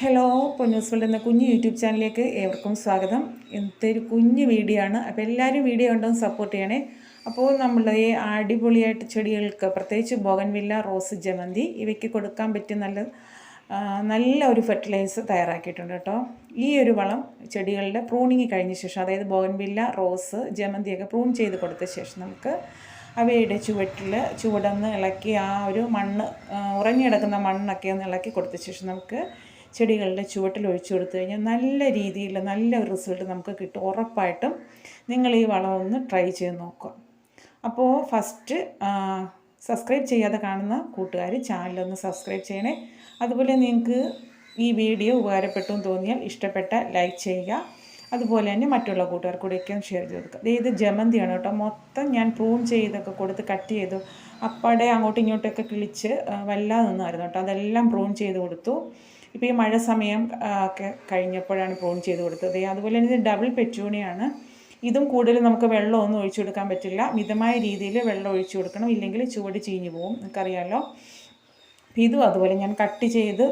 Hello Ponnoos എന്ന കുഞ്ഞു YouTube ചാനലിലേക്ക് ഏവർക്കും സ്വാഗതം. ഇന്നത്തെ ഒരു കുഞ്ഞ് വീഡിയോ ആണ്. അപ്പോൾ എല്ലാവരും വീഡിയോ കണ്ടൊന്ന് സപ്പോർട്ട് ചെയ്യണേ. അപ്പോൾ നമ്മൾ ഈ അടിപൊളിയായിട്ട് ചെടികൾക്ക് പ്രത്യേകിച്ച് ബോഗൻവില്ല റോസ് ജമന്തി ഇവയ്ക്ക് കൊടുക്കാൻ പറ്റിയ നല്ല നല്ല ഒരു ഫെർട്ടിലൈസർ തയ്യാറാക്കിയിട്ടുണ്ട് കേട്ടോ. ഈ ഒരു വളം ചെടികളുടെ പ്രൂണിങ് കഴിഞ്ഞ ശേഷം അതായത് ബോഗൻവില്ല റോസ് ജമന്തിയൊക്കെ പ്രൂൺ ചെയ്ത് കൊടുത്ത ശേഷം നമുക്ക് അവയുടെ ചുവട്ടിൽ ചുവടൊന്ന് ഇളക്കി ആ ഒരു മണ്ണ് ഉറങ്ങിയെടുക്കുന്ന മണ്ണൊക്കെ ഒന്ന് ഇളക്കി കൊടുത്ത ശേഷം നമുക്ക് ചെടികളുടെ ചുവട്ടിൽ ഒഴിച്ചു കൊടുത്തു കഴിഞ്ഞാൽ നല്ല രീതിയിൽ നല്ല റിസൾട്ട് നമുക്ക് കിട്ടും. ഉറപ്പായിട്ടും നിങ്ങൾ ഈ വളം ഒന്ന് ട്രൈ ചെയ്ത് നോക്കുക. അപ്പോൾ ഫസ്റ്റ് സബ്സ്ക്രൈബ് ചെയ്യാതെ കാണുന്ന കൂട്ടുകാർ ചാനലൊന്ന് സബ്സ്ക്രൈബ് ചെയ്യണേ. അതുപോലെ നിങ്ങൾക്ക് ഈ വീഡിയോ ഉപകാരപ്പെട്ടു എന്ന് തോന്നിയാൽ ഇഷ്ടപ്പെട്ട ലൈക്ക് ചെയ്യുക. അതുപോലെ തന്നെ മറ്റുള്ള കൂട്ടുകാർ കൂടെയൊക്കെ ഷെയർ ചെയ്ത് കൊടുക്കുക. ഇത് ജമന്തിയാണ് കേട്ടോ. മൊത്തം ഞാൻ പ്രൂൺ ചെയ്തൊക്കെ കൊടുത്ത് കട്ട് ചെയ്തു. അപ്പാടെ അങ്ങോട്ടും ഇങ്ങോട്ടൊക്കെ കിളിച്ച് വല്ലാതെ നിന്നായിരുന്നു കേട്ടോ. അതെല്ലാം പ്രൂൺ ചെയ്ത് കൊടുത്തു. ഇപ്പോൾ ഈ മഴ സമയം ഒക്കെ കഴിഞ്ഞപ്പോഴാണ് പ്രൂൺ ചെയ്ത് കൊടുത്തത്. അതുപോലെ തന്നെ ഡബിൾ പെറ്റൂണിയാണ് ഇതും കൂടുതൽ നമുക്ക് വെള്ളമൊന്നും ഒഴിച്ചു കൊടുക്കാൻ പറ്റില്ല. മിതമായ രീതിയിൽ വെള്ളം ഒഴിച്ചു കൊടുക്കണം. ഇല്ലെങ്കിൽ ചുവട് ചീഞ്ഞു പോകും. നിങ്ങൾക്കറിയാമല്ലോ അപ്പം ഇതും അതുപോലെ ഞാൻ കട്ട് ചെയ്ത്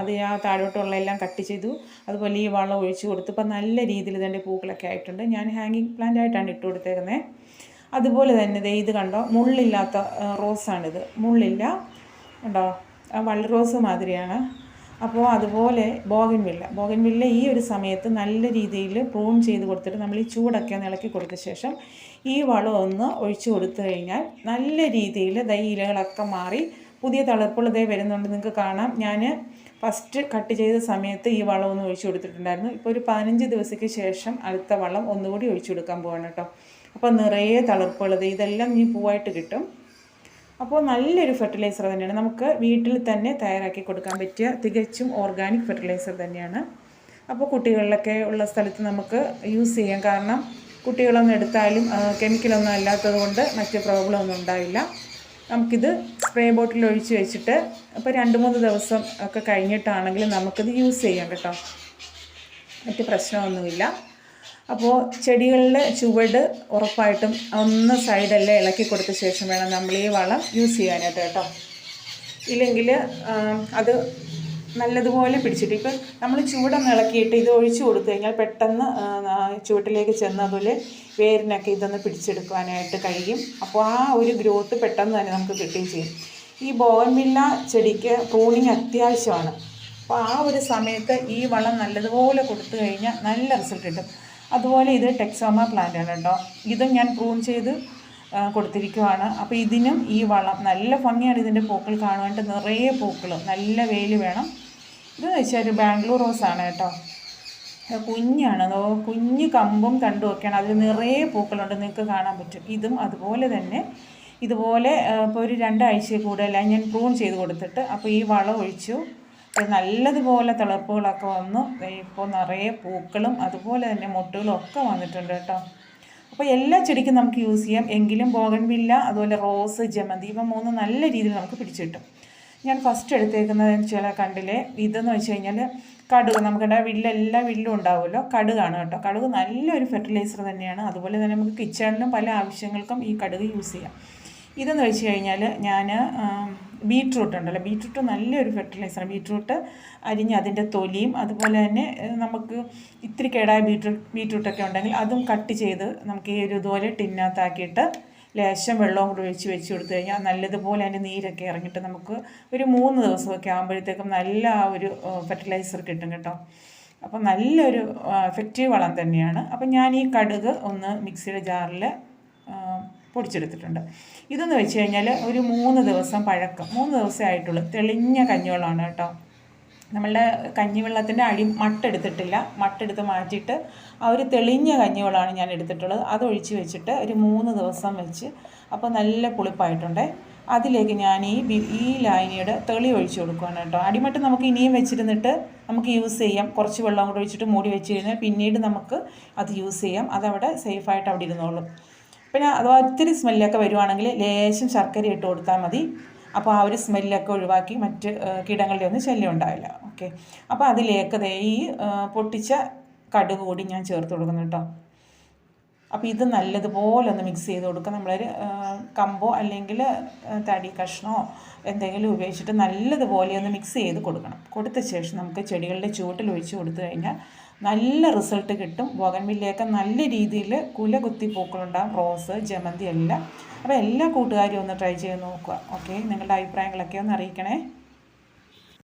അത് ആ താഴോട്ടുള്ള എല്ലാം കട്ട് ചെയ്തു. അതുപോലെ ഈ വളം ഒഴിച്ചു കൊടുത്തു. ഇപ്പം നല്ല രീതിയിൽ ഇതിന്റെ പൂക്കളൊക്കെ ആയിട്ടുണ്ട്. ഞാൻ ഹാങ്ങിങ് പ്ലാന്റ് ആയിട്ടാണ് ഇട്ട് കൊടുത്തേക്കുന്നത് അതുപോലെ തന്നെ ദേ ഇത് കണ്ടോ? മുള്ളില്ലാത്ത റോസാണിത് മുള്ളില്ല. കണ്ടോ? വള്ളറോസ് വള്ളി റോസ് മാതിരിയാണ്. അപ്പോൾ അതുപോലെ ബോഗൻവില്ല. ബോഗൻവില്ല ഈ ഒരു സമയത്ത് നല്ല രീതിയിൽ പ്രൂൺ ചെയ്ത് കൊടുത്തിട്ട് നമ്മൾ ഈ ചൂടൊക്കെ ഒന്ന് ഇളക്കി കൊടുത്ത ശേഷം ഈ വളം ഒന്ന് ഒഴിച്ചു കൊടുത്തു കഴിഞ്ഞാൽ നല്ല രീതിയിൽ ദൈ ഇലകളൊക്കെ മാറി പുതിയ തളിർപ്പുകൾ ദൈ വരുന്നുണ്ട്. നിങ്ങൾക്ക് കാണാം. ഞാൻ ഫസ്റ്റ് കട്ട് ചെയ്ത സമയത്ത് ഈ വളം ഒന്ന് ഒഴിച്ചു കൊടുത്തിട്ടുണ്ടായിരുന്നു. ഇപ്പോൾ ഒരു പതിനഞ്ച് ദിവസത്തേക്ക് ശേഷം അടുത്ത വളം ഒന്നുകൂടി ഒഴിച്ചു കൊടുക്കാൻ പോവാണ് കേട്ടോ. അപ്പോൾ നിറയെ തളർപ്പുള്ളത് ഇതെല്ലാം ഇനി പൂവായിട്ട് കിട്ടും. അപ്പോൾ നല്ലൊരു ഫെർട്ടിലൈസർ തന്നെയാണ്. നമുക്ക് വീട്ടിൽ തന്നെ തയ്യാറാക്കി കൊടുക്കാൻ പറ്റിയ തികച്ചും ഓർഗാനിക് ഫെർട്ടിലൈസർ തന്നെയാണ്. അപ്പോൾ കുട്ടികളിലൊക്കെ ഉള്ള സ്ഥലത്ത് നമുക്ക് യൂസ് ചെയ്യാം. കാരണം കുട്ടികളൊന്നും എടുത്താലും കെമിക്കലൊന്നും അല്ലാത്തത് കൊണ്ട് മറ്റ് പ്രോബ്ലം ഒന്നും ഉണ്ടാവില്ല. നമുക്കിത് സ്പ്രേ ബോട്ടിൽ ഒഴിച്ച് വെച്ചിട്ട് ഇപ്പോൾ രണ്ട് മൂന്ന് ദിവസം ഒക്കെ കഴിഞ്ഞിട്ടാണെങ്കിലും നമുക്കിത് യൂസ് ചെയ്യാം കേട്ടോ. മറ്റ് പ്രശ്നമൊന്നുമില്ല. അപ്പോൾ ചെടികളിലെ ചുവട് ഉറപ്പായിട്ടും ഒന്ന് സൈഡെല്ലാം ഇളക്കി കൊടുത്ത ശേഷം വേണം നമ്മൾ ഈ വളം യൂസ് ചെയ്യാനായിട്ട് കേട്ടോ. ഇല്ലെങ്കിൽ അത് നല്ലതുപോലെ പിടിച്ചിട്ട് ഇപ്പം നമ്മൾ ചൂടൊന്ന് ഇളക്കിയിട്ട് ഇത് ഒഴിച്ചു കൊടുത്തു കഴിഞ്ഞാൽ പെട്ടെന്ന് ചുവട്ടിലേക്ക് ചെന്ന് അതുപോലെ വേരിനൊക്കെ ഇതൊന്ന് പിടിച്ചെടുക്കാനായിട്ട് കഴിയും. അപ്പോൾ ആ ഒരു ഗ്രോത്ത് പെട്ടെന്ന് തന്നെ നമുക്ക് കിട്ടുകയും ചെയ്യും. ഈ ബോഗൻവില്ല ചെടിക്ക് പ്രൂണിങ് അത്യാവശ്യമാണ്. അപ്പോൾ ആ ഒരു സമയത്ത് ഈ വളം നല്ലതുപോലെ കൊടുത്തു കഴിഞ്ഞാൽ നല്ല റിസൾട്ട് കിട്ടും. അതുപോലെ ഇത് ടെക്സോമ പ്ലാന്റ് ആണ് കേട്ടോ. ഇതും ഞാൻ പ്രൂൺ ചെയ്ത് കൊടുത്തിരിക്കുവാണ്. അപ്പോൾ ഇതിനും ഈ വളം നല്ല ഭംഗിയാണ് ഇതിന്റെ പൂക്കൾ കാണുവാനായിട്ട്. നിറയെ പൂക്കൾ നല്ല വെയിൽ വേണം. ഇത് വെച്ചാൽ ഒരു ബാംഗ്ലൂർ റോസാണ് കേട്ടോ. അത് കുഞ്ഞാണ്. കുഞ്ഞ് കമ്പും കണ്ടു ഒക്കെയാണ്. അതിൽ നിറയെ പൂക്കളുണ്ട്. നിങ്ങൾക്ക് കാണാൻ പറ്റും. ഇതും അതുപോലെ തന്നെ ഇതുപോലെ ഇപ്പോൾ ഒരു രണ്ടാഴ്ച കൂടുതലായി ഞാൻ പ്രൂൺ ചെയ്ത് കൊടുത്തിട്ട് അപ്പോൾ ഈ വളം ഒഴിച്ചു. നല്ലതുപോലെ തിളപ്പുകളൊക്കെ വന്നു. ഇപ്പോൾ നിറയെ പൂക്കളും അതുപോലെ തന്നെ മുട്ടുകളും ഒക്കെ വന്നിട്ടുണ്ട് കേട്ടോ. അപ്പോൾ എല്ലാ ചെടിക്കും നമുക്ക് യൂസ് ചെയ്യാം. എങ്കിലും ബോഗൻവില്ല അതുപോലെ റോസ് ജമന്തി ഇവ മൂന്ന് നല്ല രീതിയിൽ നമുക്ക് പിടിച്ചു കിട്ടും. ഞാൻ ഫസ്റ്റ് എടുത്തേക്കുന്നത് ചില കണ്ടിലെ ഇതെന്ന് വെച്ച് കഴിഞ്ഞാൽ കടുക്. നമുക്കിടെ വില്ല എല്ലാ വില്ലും ഉണ്ടാവുമല്ലോ. കടുകാണ് കേട്ടോ. കടുക് നല്ലൊരു ഫെർട്ടിലൈസർ തന്നെയാണ്. അതുപോലെ തന്നെ നമുക്ക് കിച്ചണിലും പല ആവശ്യങ്ങൾക്കും ഈ കടുക് യൂസ് ചെയ്യാം. ഇതെന്ന് വെച്ച് കഴിഞ്ഞാൽ ഞാൻ ബീട്രൂട്ട് ഉണ്ടല്ലോ. ബീട്രൂട്ട് നല്ലൊരു ഫെർട്ടിലൈസറാണ് ബീട്രൂട്ട് അരിഞ്ഞ് അതിന്റെ തൊലിയും അതുപോലെ തന്നെ നമുക്ക് ഇത്തിരി കേടായ ബീട്രൂട്ട് ബീട്രൂട്ടൊക്കെ ഉണ്ടെങ്കിൽ അതും കട്ട് ചെയ്ത് നമുക്ക് ഈ ഒരു ഇതുപോലെ ടിന്നകത്താക്കിയിട്ട് ലേശം വെള്ളവും കൂടി ഒഴിച്ച് വെച്ച് കൊടുത്തു കഴിഞ്ഞാൽ നല്ലതുപോലെ അതിന്റെ നീരൊക്കെ ഇറങ്ങിയിട്ട് നമുക്ക് ഒരു മൂന്ന് ദിവസമൊക്കെ ആകുമ്പോഴത്തേക്കും നല്ല ആ ഒരു ഫെർട്ടിലൈസർ കിട്ടും കേട്ടോ. അപ്പം നല്ലൊരു എഫക്റ്റീവ് വളം തന്നെയാണ്. അപ്പം ഞാൻ ഈ കടുക് ഒന്ന് മിക്സിയുടെ ജാറിൽ പൊടിച്ചെടുത്തിട്ടുണ്ട്. ഇതെന്ന് വെച്ച് കഴിഞ്ഞാൽ ഒരു മൂന്ന് ദിവസം പഴക്കം. മൂന്ന് ദിവസമേ ആയിട്ടുള്ളൂ. തെളിഞ്ഞ കഞ്ഞിവെള്ളമാണ് കേട്ടോ. നമ്മളുടെ കഞ്ഞിവെള്ളത്തിന്റെ അടി മട്ടെടുത്തിട്ടില്ല. മട്ടെടുത്ത് മാറ്റിയിട്ട് ആ ഒരു തെളിഞ്ഞ കഞ്ഞിവെള്ളമാണ് ഞാൻ എടുത്തിട്ടുള്ളത്. അത് ഒഴിച്ച് വെച്ചിട്ട് ഒരു മൂന്ന് ദിവസം വെച്ച് അപ്പോൾ നല്ല പുളിപ്പായിട്ടുണ്ട്. അതിലേക്ക് ഞാൻ ഈ ഈ ലായനിയുടെ തെളി ഒഴിച്ച് കൊടുക്കുകയാണ് കേട്ടോ. അടിമട്ട് നമുക്ക് ഇനിയും വെച്ചിരുന്നിട്ട് നമുക്ക് യൂസ് ചെയ്യാം. കുറച്ച് വെള്ളം കൂടെ ഒഴിച്ചിട്ട് മൂടി വെച്ച് കഴിഞ്ഞാൽ പിന്നീട് നമുക്ക് അത് യൂസ് ചെയ്യാം. അതവിടെ സേഫായിട്ട് അവിടെ ഇരുന്നോളും. പിന്നെ അഥവാ ഒത്തിരി സ്മെല്ലൊക്കെ വരുവാണെങ്കിൽ ലേശം ശർക്കര ഇട്ട് കൊടുത്താൽ മതി. അപ്പോൾ ആ ഒരു സ്മെല്ലൊക്കെ ഒഴിവാക്കി മറ്റ് കീടങ്ങളുടെ ഒന്നും ശല്യം ഉണ്ടാവില്ല. ഓക്കെ. അപ്പോൾ അതിലേക്ക് ഈ പൊട്ടിച്ച കടുക് കൂടി ഞാൻ ചേർത്ത് കൊടുക്കുന്നു കേട്ടോ. അപ്പോൾ ഇത് നല്ലതുപോലെ ഒന്ന് മിക്സ് ചെയ്ത് കൊടുക്കുക. നമ്മളൊരു കമ്പോ അല്ലെങ്കിൽ തടി കഷ്ണമോ എന്തെങ്കിലും ഉപയോഗിച്ചിട്ട് നല്ലതുപോലെ ഒന്ന് മിക്സ് ചെയ്ത് കൊടുക്കണം. കൊടുത്ത ശേഷം നമുക്ക് ചെടികളുടെ ചുവട്ടിൽ ഒഴിച്ച് കൊടുത്തു കഴിഞ്ഞാൽ നല്ല റിസൾട്ട് കിട്ടും. ബോഗൻവില്ലയൊക്കെ നല്ല രീതിയിൽ കുല കുത്തി പൂക്കളുണ്ടാകും റോസ് ജമന്തി എല്ലാം. അപ്പോൾ എല്ലാ കൂട്ടുകാരും ഒന്ന് ട്രൈ ചെയ്ത് നോക്കുക. ഓക്കെ? നിങ്ങളുടെ അഭിപ്രായങ്ങളൊക്കെ ഒന്ന് അറിയിക്കണേ.